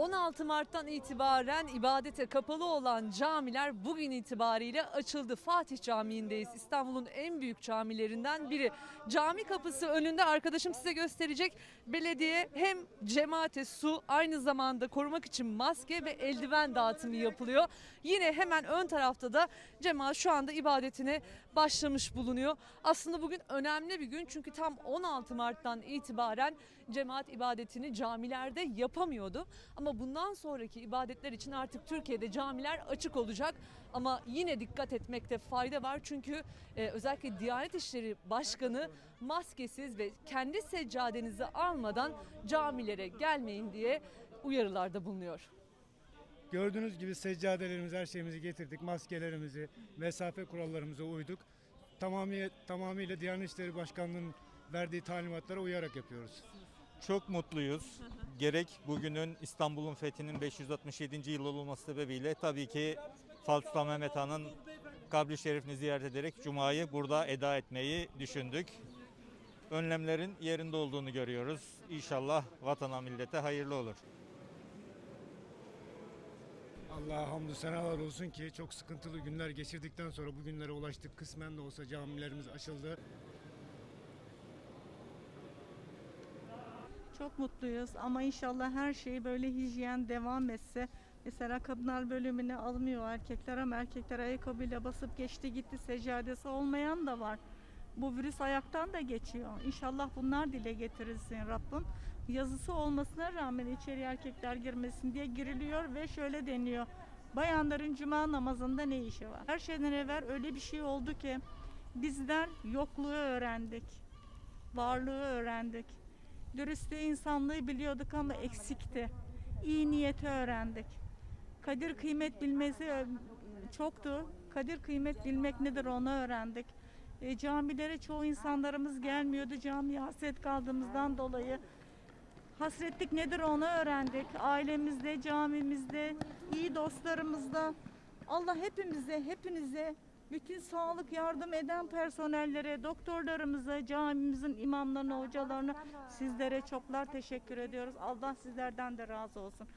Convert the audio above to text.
16 Mart'tan itibaren ibadete kapalı olan camiler bugün itibariyle açıldı. Fatih Camii'ndeyiz. İstanbul'un en büyük camilerinden biri. Cami kapısı önünde arkadaşım size gösterecek. Belediye hem cemaate su aynı zamanda korumak için maske ve eldiven dağıtımı yapılıyor. Yine hemen ön tarafta da cemaat şu anda ibadetine başlamış bulunuyor. Aslında bugün önemli bir gün çünkü tam 16 Mart'tan itibaren cemaat ibadetini camilerde yapamıyordu. Ama bundan sonraki ibadetler için artık Türkiye'de camiler açık olacak. Ama yine dikkat etmekte fayda var çünkü e, özellikle Diyanet İşleri Başkanı maskesiz ve kendi seccadenizi almadan camilere gelmeyin diye uyarılarda bulunuyor. Gördüğünüz gibi seccadelerimizi, her şeyimizi getirdik. Maskelerimizi, mesafe kurallarımıza uyduk. Tamamıyla, tamamıyla Diyanet İşleri Başkanlığı'nın verdiği talimatlara uyarak yapıyoruz. Çok mutluyuz. Gerek bugünün İstanbul'un fethinin 567. yıl olması sebebiyle tabii ki Fatih Sultan Mehmet Han'ın kabri şerifini ziyaret ederek Cuma'yı burada eda etmeyi düşündük. Önlemlerin yerinde olduğunu görüyoruz. İnşallah vatana millete hayırlı olur. Allah'a hamdü senalar olsun ki çok sıkıntılı günler geçirdikten sonra bu günlere ulaştık. Kısmen de olsa camilerimiz açıldı. Çok mutluyuz ama inşallah her şey böyle hijyen devam etse. Mesela kadınlar bölümüne almıyor erkekler ama erkekler ayakkabıyla basıp geçti gitti seccadesi olmayan da var. Bu virüs ayaktan da geçiyor. İnşallah bunlar dile getirilsin Rabbim. Yazısı olmasına rağmen içeri erkekler girmesin diye giriliyor ve şöyle deniyor. Bayanların cuma namazında ne işi var? Her şeyden evvel öyle bir şey oldu ki bizler yokluğu öğrendik. Varlığı öğrendik. Dürüstlüğü, insanlığı biliyorduk ama eksikti. İyi niyeti öğrendik. Kadir kıymet bilmesi ö- çoktu. Kadir kıymet bilmek nedir onu öğrendik. E, camilere çoğu insanlarımız gelmiyordu. Camiye hasret kaldığımızdan dolayı. Hasretlik nedir onu öğrendik. Ailemizde, camimizde, iyi dostlarımızda. Allah hepimize, hepinize, bütün sağlık yardım eden personellere, doktorlarımıza, camimizin imamlarına, hocalarına sizlere çoklar teşekkür ediyoruz. Allah sizlerden de razı olsun.